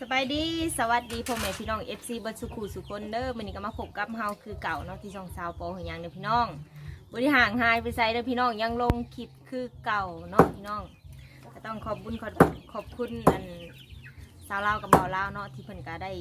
สบายดีสวัสดีพ่อแม่พี่น้อง FC เบิร์ดสุขูสุคนเด้อวันนี้ก็มาพบกับเฮาคือเก่าเนาะที่ช่องสาวโปอขอยังเด้อพี่น้องบริห่างหายไปไซเด้อพี่น้องยังลงคลิปคือเก่าเนาะพี่น้องก็ต้องขอบคุณขอบขอบคุณอันสาวเล่าวกับบ่าวลาวเนาะที่เพิ่นก็ได้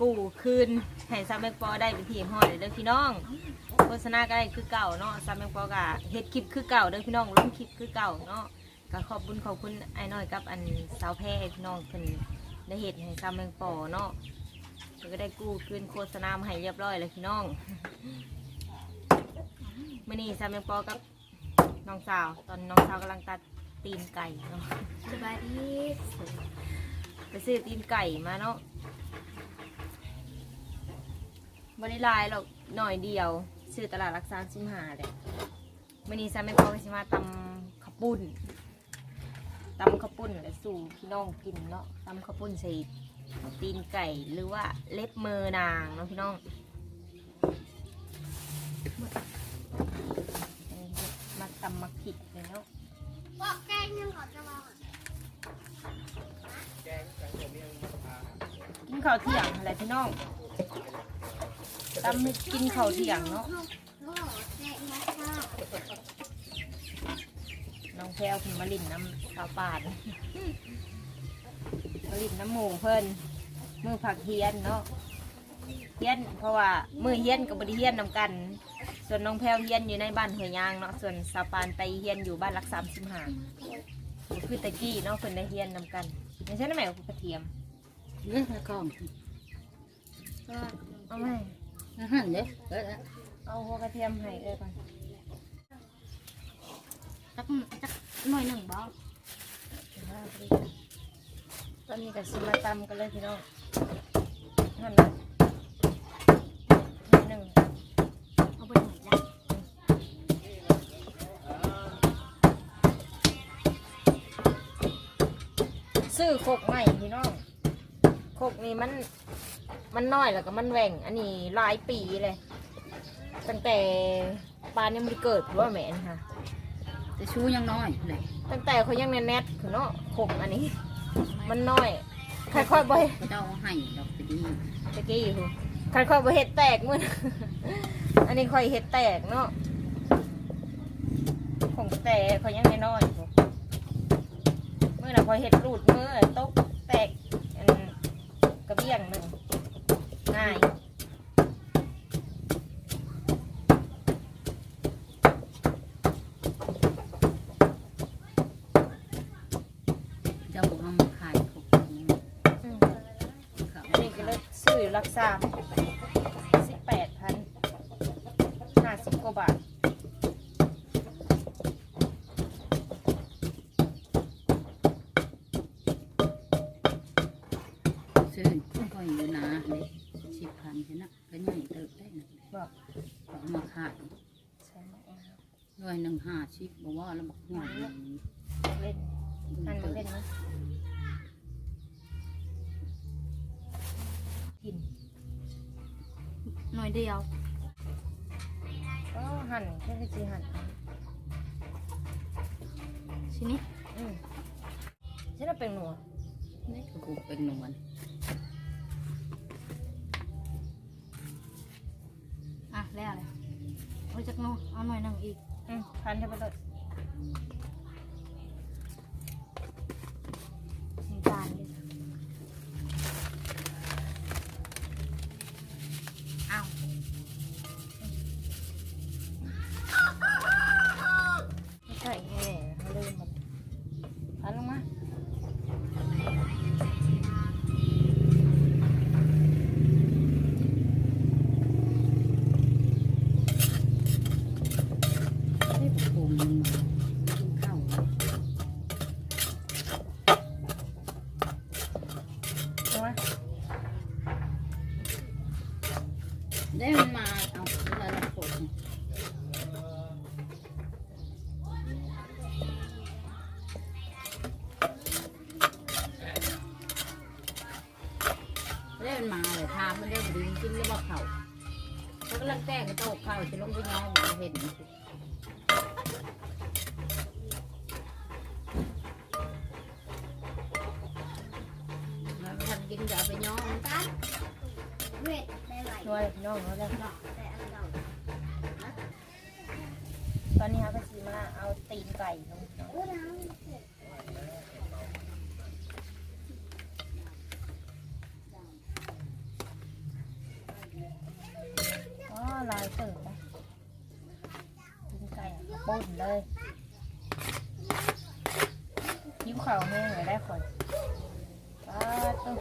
กู้คืนให้ซาแมงปอได้เป็นทีห้อยเด้อพี่น้องโฆษณาก็ได้คือเก่าเนาะซาแมงปอก็เฮ็ดคลิปคือเก่าเด้อพี่น้องลงคลิปคือเก่าเนาะ ก็ขอบคุณขอบคุณไอ้น้อยกับอันสาวแพร่น้องเพิ่นได้เห็ดให้ซ้ำเมืองปอเนาะเพิ่นก็ได้กู้คืนโฆษณามาให้เรียบร้อยแล้วพี่น้องมื่อนี้ซ้ำเมืองปอกับน้องสาว ตอนน้องสาวกำลังตัดตีนไก่เนาะสบายดีไปซื้อตีนไก่มาเนาะบริลายหรอกหน่อยเดียวซื้อตลาดรักษาชิมหาเลยมื่อนี้ซ้ำเมืองปอก็สิมาตำข้าวปุ้น ตำข้าวปุ้นและสู่พี่น้องกินเนาะตำข้าวปุ้นใส่ตีนไก่หรือว่าเล็บมือนางเนาะพี่น้องมาตำมาผิดเลยเนาะบอกแกงยังขอจะมากินข้าวเที่ยงอะไรพี่น้องตำกินข้าวเที่ยงเนาะ ลูกแกงมาค่ะ น้องแพรวคุณมาลินน้ำข้าวปาดมาลินน้ำหมูเพิ่นมือผักเฮียนเนาะเฮียนเพราะว่ามือเฮียนกับบริเฮียนนำกัน ส่วนน้องแพรวเฮียนอยู่ในบ้านหัวยยางเนาะส่วนสาวปานไปเฮียนอยู่บ้านรักสามสิบห้าคือตะกี้เนาะเพิ่นได้เฮียนนำกันไม่ใช่นะแม่คือกระเทียมเลือกกล้องเอาไหมอาหารเด้อเออเอาหัวกระเทียมให้เอ้ยก่อน จักจักหน่อยหนึ่งบอกตอนนี้ก็สิมาตำกันเลยพี่น้องหั่นละนิดหนึ่งเอาไปหน่อยจ้ะซื้อโคกใหม่พี่น้องโคกนี่มันมันน้อยแล้วก็มันแหว่ง อันนี้หลายปีเลย ตั้งแต่ปานยังไม่ได้เกิดหรือว่าแม่นค่ะ แต่ชูยังน้อยเลยตั้งแต่เขายังแน่นๆคือเนาะโคกอันนี้ มันน้อยค่อยๆบ่อยเจ้าให้ดอกไปดีตะกี้อยู่ค่อยๆบ่เฮ็ดแตกมื้อนะอันนี้ค่อยเฮ็ดแตกเนาะของแต่เขายังน้อยๆอยู่เมื่อน่ะค่อยเฮ็ดรูดมือตกแตกอันกระเบี้ยงหนึงง่าย เจ้าเอามาขายของ อืม เขา อันนี้ก็เลย ซื้อรักษาสิบแปดพันห้าสิบกว่าบาทซื้อก็อยู่นาเลยสิบพันใช่นะก็ย่อยเติบได้นะบอกเขามาขายใช่ไหมด้วยหนึ่งห้าสิบบอกว่าแล้วบอกหน่อยเล่นนั่นมาเล่นนะกินหน่ อยเดียวก็หั่นแค่จีหั่นชิ้นนี้อืมฉันน่ะเป็นหนัวนี่ก็กูเป็นนวลอะแล้วเลยเอาจักหน่อยเอาหน่อยหนึ่งอีก อืมพันจะไปเลย ลังแกล้งโตกเขาจะลงไปยอมเห็นนจะเอาไปย้อมเวทได้ไหวนัวเลยพี่น้องเนาะแล้วแต่อันเก่าตอนนี้เขาก็ซีมาเอาตีนไก่ลง เนาะอ๋อลายเติบนะตีนไก่ป่นเลยยิ้มข่าวแห้งเลยได้ค่อยป้าตุ๊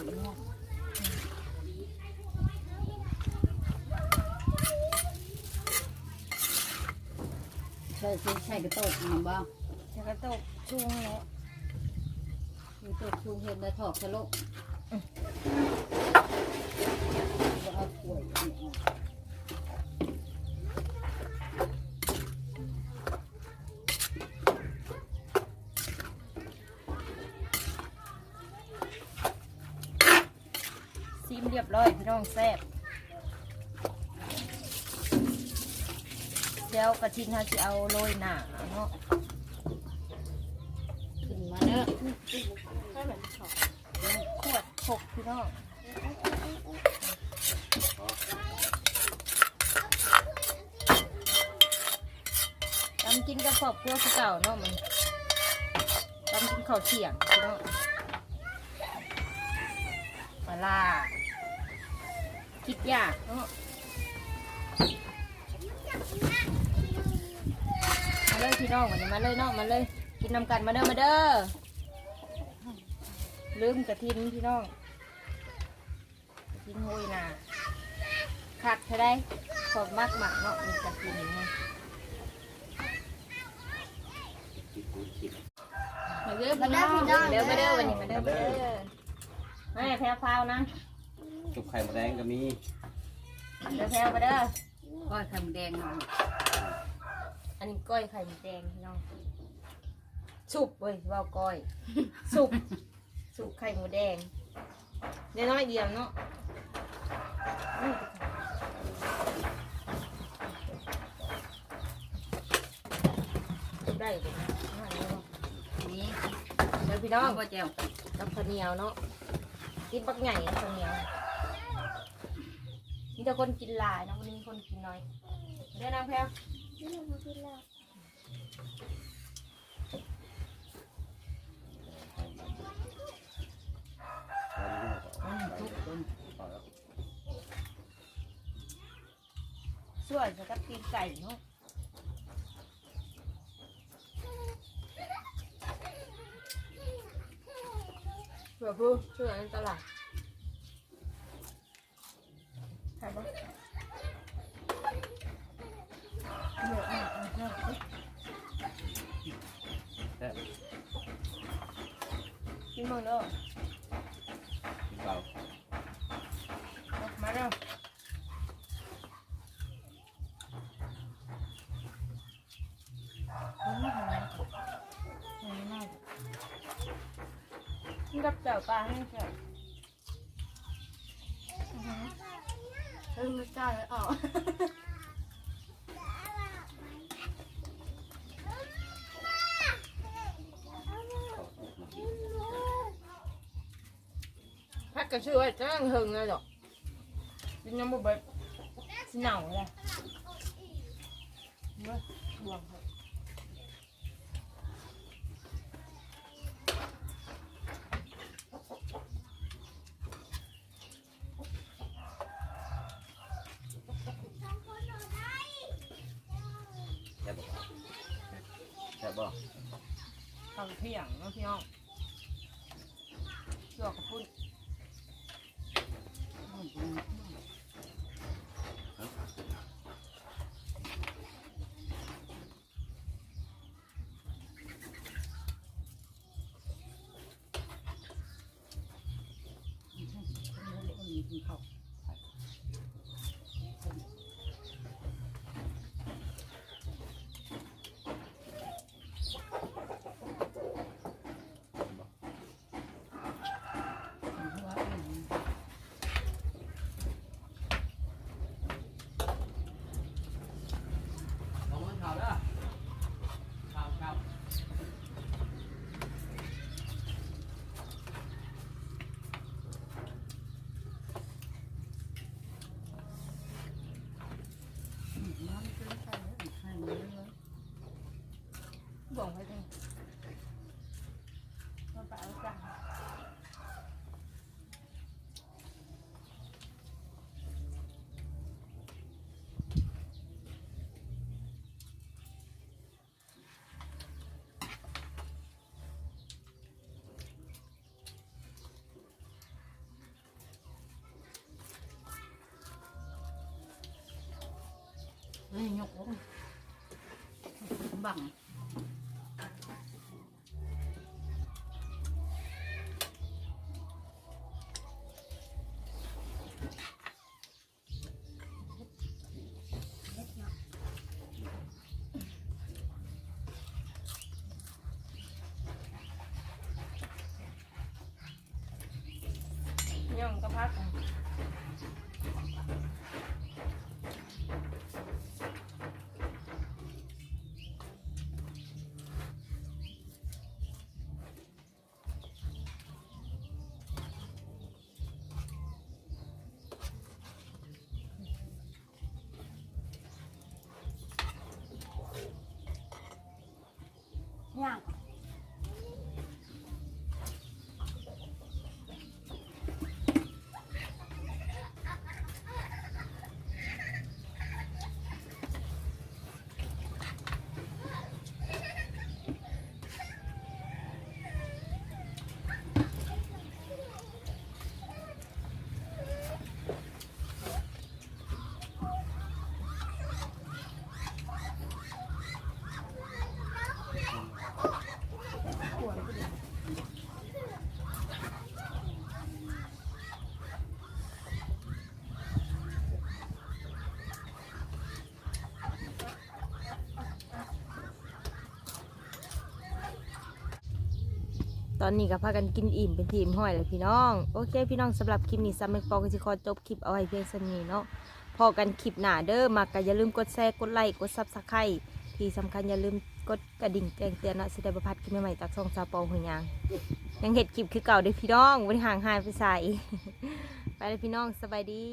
สั่งเนาะใช่ใช่ใช่กระโตกมันบ้างแล้วก็ตกชุงแล้วกระโตกชูเห็นแล้วถอกสลบก็เอาป่วยอีกอะ ซีม เรียบร้อยพี่น้องแซ่บเดี๋ยวกระทินเขาจะเอาโรยหนาเนาะขึ้นมาเนอะขวดหกพี่น้องตำกินกับครอบครัวคือเก่าเนาะมันตำกินข้าวเที่ยงพี่น้องปลา คิดยากเนาะมาเลยพี่น้องวันนี้มาเลยเนาะมาเลย กินน้ำกันมาเด้อมาเด้อลืมกระทินพี่น้องกระทินโหยนาคักเท่าได้ขอบมากหมักเนาะมีกระทินเนาะมาเยอะมาพี่ได้อพี่น้องเด้อมาเด้อวันนี้มาเด้อมาเด้อแม่แพรวพาวนะ จุกไข่มดแดงก็มีเด้อแพรวมาเด้อก้อยไข่มดแดงมาอันนี้ก้อยไข่มดแดงพี่น้องสุกเว้ยว่าวก้อย สุกสุกไข่หมูแดงเดี๋ยวน้อยเดียวเนาะอื้อได้เลยนะน้อยเดียวนี่เดี๋ยวพี่น้องก็แจวกับข้าวเหนียวเนาะกินปักใหญ่ข้าวเหนียว มีแต่คนกินหลายเนาะวันนี้คนกินน้อยเดี๋ยวนางแพรวอืมทุกคนช่วยจะกับตีนไก่เนาะเผื่อพูช่วยในตลาดใช่ปะเดี๋ยวอะอะเดี๋ยว แซ่บ กินมึงเด้อเก่ามาเร็วอืมหอมหอมมากกินกับเจ้าปลาให้เจ้าเออไม่กล้าเลยออก กกระชื่อไว้จ้างหึงเลยหรอกกินน้ำบุบเบิดสิเหนาเลยเว้ยบวงเถอะแซ่บบ่แซ่บบ่ทำเที่ยงเนาะพี่น้องเชื่อกับพุ่นเข Mm-hmm. เฮ้ยยกลง ตอนนี้ก็พากันกินอิ่มเป็นทีมห้อยเลยพี่น้อง โอเค พี่น้องสำหรับคลิปนี้ซัมเมกปอก็จะขอจบคลิปเอาไว้เพียงเท่านี้เนาะพอกันคลิปหน้าเด้อมาก็อย่าลืมกดแชร์กดไลค์กดซับสไครต์ที่สำคัญอย่าลืมกดกระดิ่งแจ้งเตือนเนาะสิได้ประพัดคลิปใหม่ๆจากช่องซาปองหัวยางยังเห็ดคลิปคือเก่าเด้อพี่น้องวันห่างหายไปใส่ไปเลยพี่น้องสบายดี